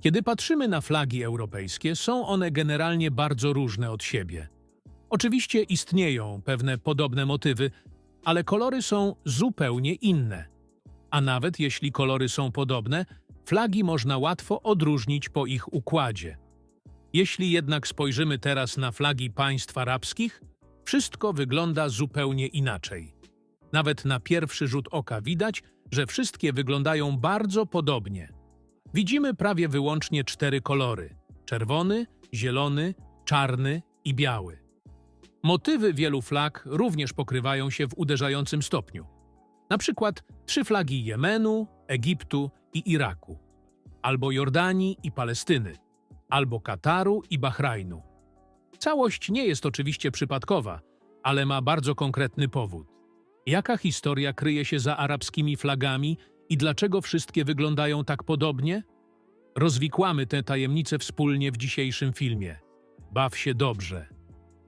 Kiedy patrzymy na flagi europejskie, są one generalnie bardzo różne od siebie. Oczywiście istnieją pewne podobne motywy, ale kolory są zupełnie inne. A nawet jeśli kolory są podobne, flagi można łatwo odróżnić po ich układzie. Jeśli jednak spojrzymy teraz na flagi państw arabskich, wszystko wygląda zupełnie inaczej. Nawet na pierwszy rzut oka widać, że wszystkie wyglądają bardzo podobnie. Widzimy prawie wyłącznie cztery kolory: czerwony, zielony, czarny i biały. Motywy wielu flag również pokrywają się w uderzającym stopniu. Na przykład trzy flagi Jemenu, Egiptu i Iraku, albo Jordanii i Palestyny, albo Kataru i Bahrajnu. Całość nie jest oczywiście przypadkowa, ale ma bardzo konkretny powód. Jaka historia kryje się za arabskimi flagami i dlaczego wszystkie wyglądają tak podobnie? Rozwikłamy tę tajemnicę wspólnie w dzisiejszym filmie. Baw się dobrze.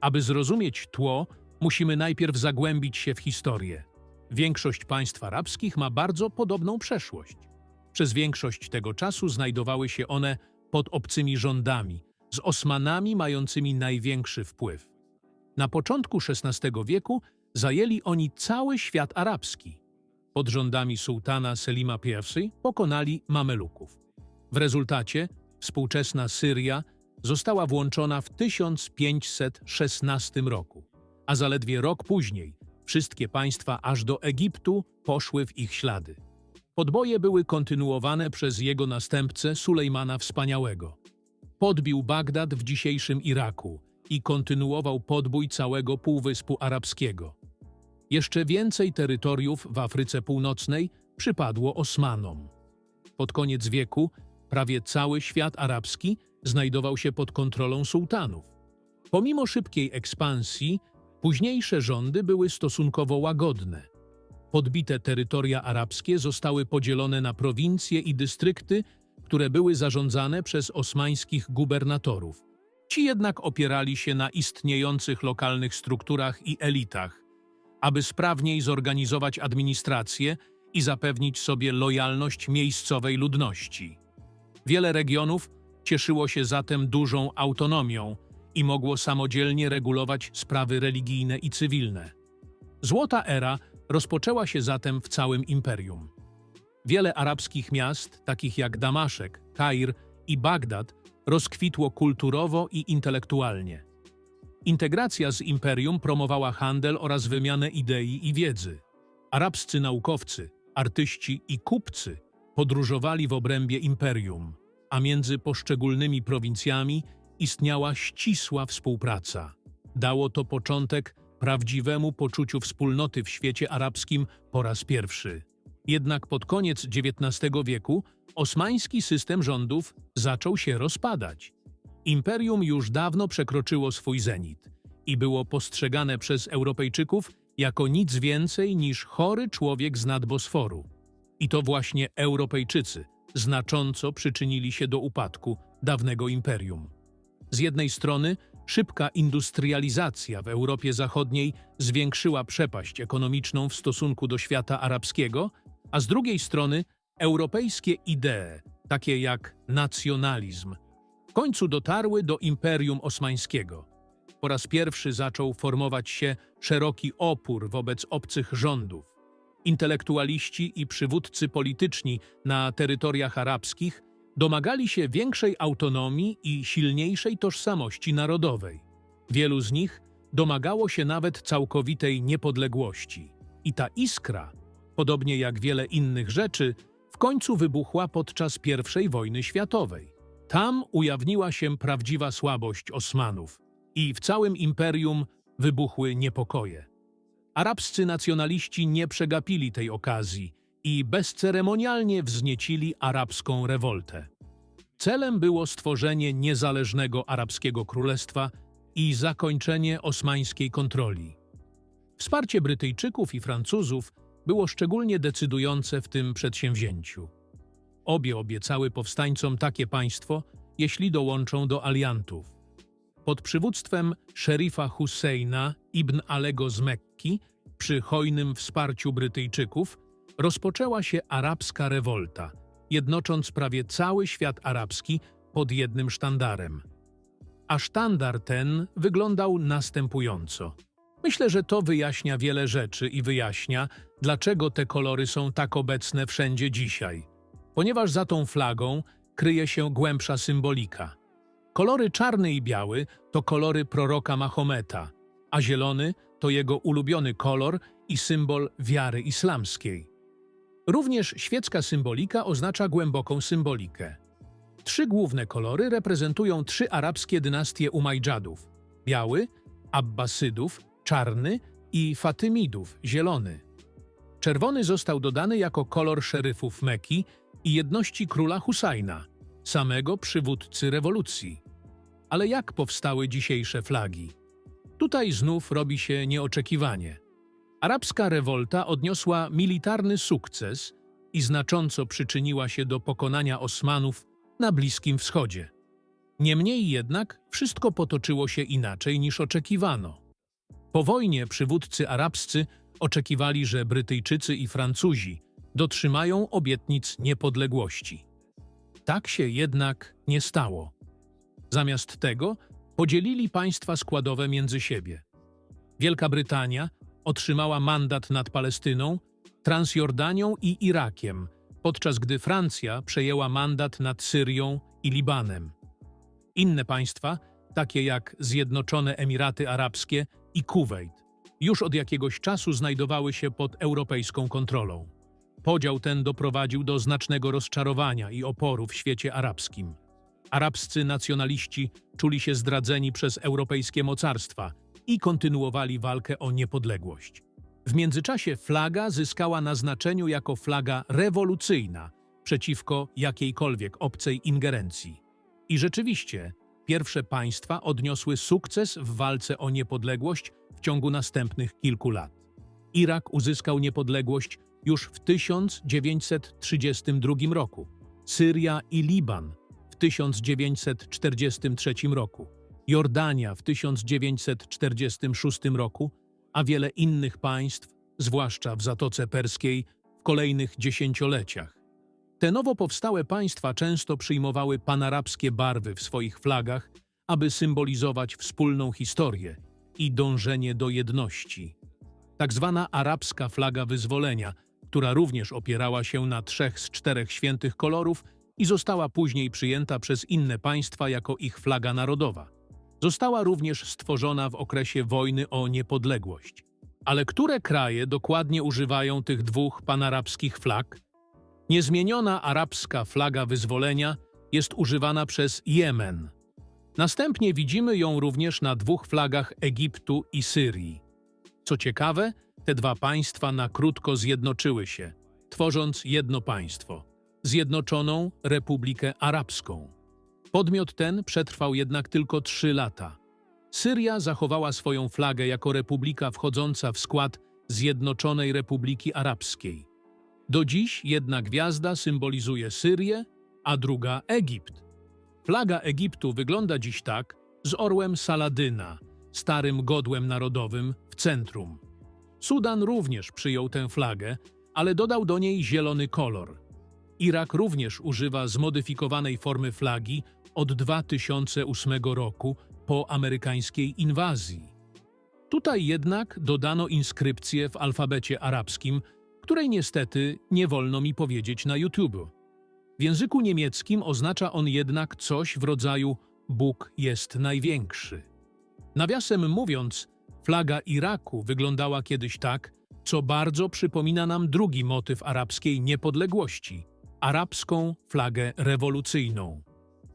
Aby zrozumieć tło, musimy najpierw zagłębić się w historię. Większość państw arabskich ma bardzo podobną przeszłość. Przez większość tego czasu znajdowały się one pod obcymi rządami, z Osmanami mającymi największy wpływ. Na początku XVI wieku zajęli oni cały świat arabski. Pod rządami sułtana Selima I pokonali Mameluków. W rezultacie współczesna Syria została włączona w 1516 roku, a zaledwie rok później wszystkie państwa aż do Egiptu poszły w ich ślady. Podboje były kontynuowane przez jego następcę Sulejmana Wspaniałego. Podbił Bagdad w dzisiejszym Iraku i kontynuował podbój całego Półwyspu Arabskiego. Jeszcze więcej terytoriów w Afryce Północnej przypadło Osmanom. Pod koniec wieku prawie cały świat arabski znajdował się pod kontrolą sułtanów. Pomimo szybkiej ekspansji, późniejsze rządy były stosunkowo łagodne. Podbite terytoria arabskie zostały podzielone na prowincje i dystrykty, które były zarządzane przez osmańskich gubernatorów. Ci jednak opierali się na istniejących lokalnych strukturach i elitach, aby sprawniej zorganizować administrację i zapewnić sobie lojalność miejscowej ludności. Wiele regionów cieszyło się zatem dużą autonomią i mogło samodzielnie regulować sprawy religijne i cywilne. Złota era rozpoczęła się zatem w całym imperium. Wiele arabskich miast, takich jak Damaszek, Kair i Bagdad, rozkwitło kulturowo i intelektualnie. Integracja z imperium promowała handel oraz wymianę idei i wiedzy. Arabscy naukowcy, artyści i kupcy podróżowali w obrębie imperium, a między poszczególnymi prowincjami istniała ścisła współpraca. Dało to początek prawdziwemu poczuciu wspólnoty w świecie arabskim po raz pierwszy. Jednak pod koniec XIX wieku osmański system rządów zaczął się rozpadać. Imperium już dawno przekroczyło swój zenit i było postrzegane przez Europejczyków jako nic więcej niż chory człowiek z nadbosforu. I to właśnie Europejczycy znacząco przyczynili się do upadku dawnego imperium. Z jednej strony szybka industrializacja w Europie Zachodniej zwiększyła przepaść ekonomiczną w stosunku do świata arabskiego, a z drugiej strony europejskie idee, takie jak nacjonalizm, w końcu dotarły do Imperium Osmańskiego. Po raz pierwszy zaczął formować się szeroki opór wobec obcych rządów. Intelektualiści i przywódcy polityczni na terytoriach arabskich domagali się większej autonomii i silniejszej tożsamości narodowej. Wielu z nich domagało się nawet całkowitej niepodległości. I ta iskra, podobnie jak wiele innych rzeczy, w końcu wybuchła podczas I wojny światowej. Tam ujawniła się prawdziwa słabość Osmanów i w całym imperium wybuchły niepokoje. Arabscy nacjonaliści nie przegapili tej okazji i bezceremonialnie wzniecili arabską rewoltę. Celem było stworzenie niezależnego arabskiego królestwa i zakończenie osmańskiej kontroli. Wsparcie Brytyjczyków i Francuzów było szczególnie decydujące w tym przedsięwzięciu. Obie obiecały powstańcom takie państwo, jeśli dołączą do aliantów. Pod przywództwem szerifa Husseina ibn Alego z Mekki, przy hojnym wsparciu Brytyjczyków, rozpoczęła się arabska rewolta, jednocząc prawie cały świat arabski pod jednym sztandarem. A sztandar ten wyglądał następująco. Myślę, że to wyjaśnia wiele rzeczy i wyjaśnia, dlaczego te kolory są tak obecne wszędzie dzisiaj. Ponieważ za tą flagą kryje się głębsza symbolika. Kolory czarny i biały to kolory proroka Mahometa, a zielony to jego ulubiony kolor i symbol wiary islamskiej. Również świecka symbolika oznacza głęboką symbolikę. Trzy główne kolory reprezentują trzy arabskie dynastie Umajdżadów: biały, Abbasydów, czarny i Fatymidów, zielony. Czerwony został dodany jako kolor szeryfów Meki i jedności króla Husajna, samego przywódcy rewolucji. Ale jak powstały dzisiejsze flagi? Tutaj znów robi się nieoczekiwanie. Arabska rewolta odniosła militarny sukces i znacząco przyczyniła się do pokonania Osmanów na Bliskim Wschodzie. Niemniej jednak wszystko potoczyło się inaczej niż oczekiwano. Po wojnie przywódcy arabscy oczekiwali, że Brytyjczycy i Francuzi dotrzymają obietnic niepodległości. Tak się jednak nie stało. Zamiast tego podzielili państwa składowe między siebie. Wielka Brytania otrzymała mandat nad Palestyną, Transjordanią i Irakiem, podczas gdy Francja przejęła mandat nad Syrią i Libanem. Inne państwa, takie jak Zjednoczone Emiraty Arabskie i Kuwejt, już od jakiegoś czasu znajdowały się pod europejską kontrolą. Podział ten doprowadził do znacznego rozczarowania i oporu w świecie arabskim. Arabscy nacjonaliści czuli się zdradzeni przez europejskie mocarstwa i kontynuowali walkę o niepodległość. W międzyczasie flaga zyskała na znaczeniu jako flaga rewolucyjna przeciwko jakiejkolwiek obcej ingerencji. I rzeczywiście, pierwsze państwa odniosły sukces w walce o niepodległość w ciągu następnych kilku lat. Irak uzyskał niepodległość już w 1932 roku, Syria i Liban w 1943 roku, Jordania w 1946 roku, a wiele innych państw, zwłaszcza w Zatoce Perskiej, w kolejnych dziesięcioleciach. Te nowo powstałe państwa często przyjmowały panarabskie barwy w swoich flagach, aby symbolizować wspólną historię i dążenie do jedności. Tak zwana arabska flaga wyzwolenia, która również opierała się na trzech z czterech świętych kolorów i została później przyjęta przez inne państwa jako ich flaga narodowa. Została również stworzona w okresie wojny o niepodległość. Ale które kraje dokładnie używają tych dwóch panarabskich flag? Niezmieniona arabska flaga wyzwolenia jest używana przez Jemen. Następnie widzimy ją również na dwóch flagach Egiptu i Syrii. Co ciekawe, te dwa państwa na krótko zjednoczyły się, tworząc jedno państwo Zjednoczoną Republikę Arabską. Podmiot ten przetrwał jednak tylko trzy lata. Syria zachowała swoją flagę jako republika wchodząca w skład Zjednoczonej Republiki Arabskiej. Do dziś jedna gwiazda symbolizuje Syrię, a druga Egipt. Flaga Egiptu wygląda dziś tak, z orłem Saladyna, starym godłem narodowym, w centrum. Sudan również przyjął tę flagę, ale dodał do niej zielony kolor. Irak również używa zmodyfikowanej formy flagi od 2008 roku po amerykańskiej inwazji. Tutaj jednak dodano inskrypcję w alfabecie arabskim, której niestety nie wolno mi powiedzieć na YouTube. W języku niemieckim oznacza on jednak coś w rodzaju Bóg jest największy. Nawiasem mówiąc, flaga Iraku wyglądała kiedyś tak, co bardzo przypomina nam drugi motyw arabskiej niepodległości arabską flagę rewolucyjną.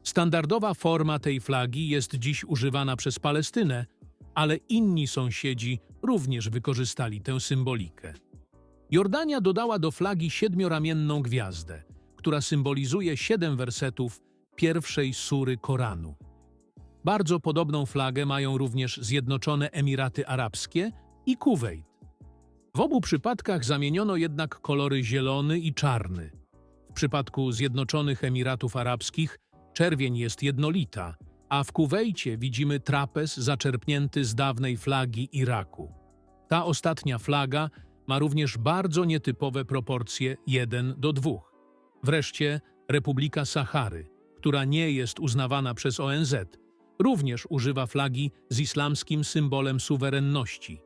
Standardowa forma tej flagi jest dziś używana przez Palestynę, ale inni sąsiedzi również wykorzystali tę symbolikę. Jordania dodała do flagi siedmioramienną gwiazdę, która symbolizuje siedem wersetów pierwszej sury Koranu. Bardzo podobną flagę mają również Zjednoczone Emiraty Arabskie i Kuwejt. W obu przypadkach zamieniono jednak kolory zielony i czarny. W przypadku Zjednoczonych Emiratów Arabskich czerwień jest jednolita, a w Kuwejcie widzimy trapez zaczerpnięty z dawnej flagi Iraku. Ta ostatnia flaga ma również bardzo nietypowe proporcje 1 do 2. Wreszcie Republika Sahary, która nie jest uznawana przez ONZ, również używa flagi z islamskim symbolem suwerenności.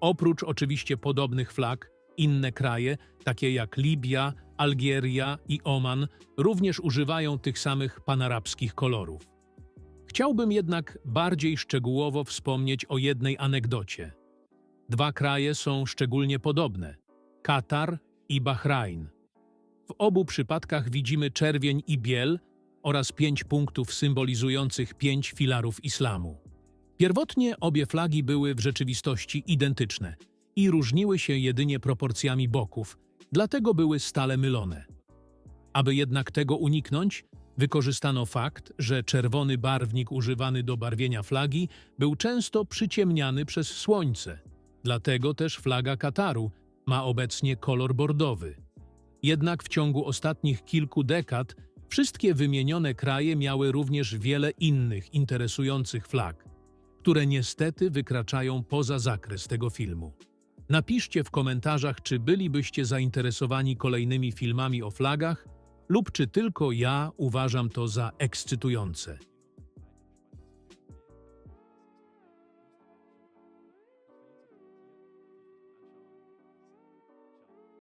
Oprócz oczywiście podobnych flag, inne kraje, takie jak Libia, Algieria i Oman, również używają tych samych panarabskich kolorów. Chciałbym jednak bardziej szczegółowo wspomnieć o jednej anegdocie. Dwa kraje są szczególnie podobne: Katar i Bahrajn. W obu przypadkach widzimy czerwień i biel oraz pięć punktów symbolizujących pięć filarów islamu. Pierwotnie obie flagi były w rzeczywistości identyczne i różniły się jedynie proporcjami boków, dlatego były stale mylone. Aby jednak tego uniknąć, wykorzystano fakt, że czerwony barwnik używany do barwienia flagi był często przyciemniany przez słońce. Dlatego też flaga Kataru ma obecnie kolor bordowy. Jednak w ciągu ostatnich kilku dekad wszystkie wymienione kraje miały również wiele innych interesujących flag, które niestety wykraczają poza zakres tego filmu. Napiszcie w komentarzach, czy bylibyście zainteresowani kolejnymi filmami o flagach, lub czy tylko ja uważam to za ekscytujące.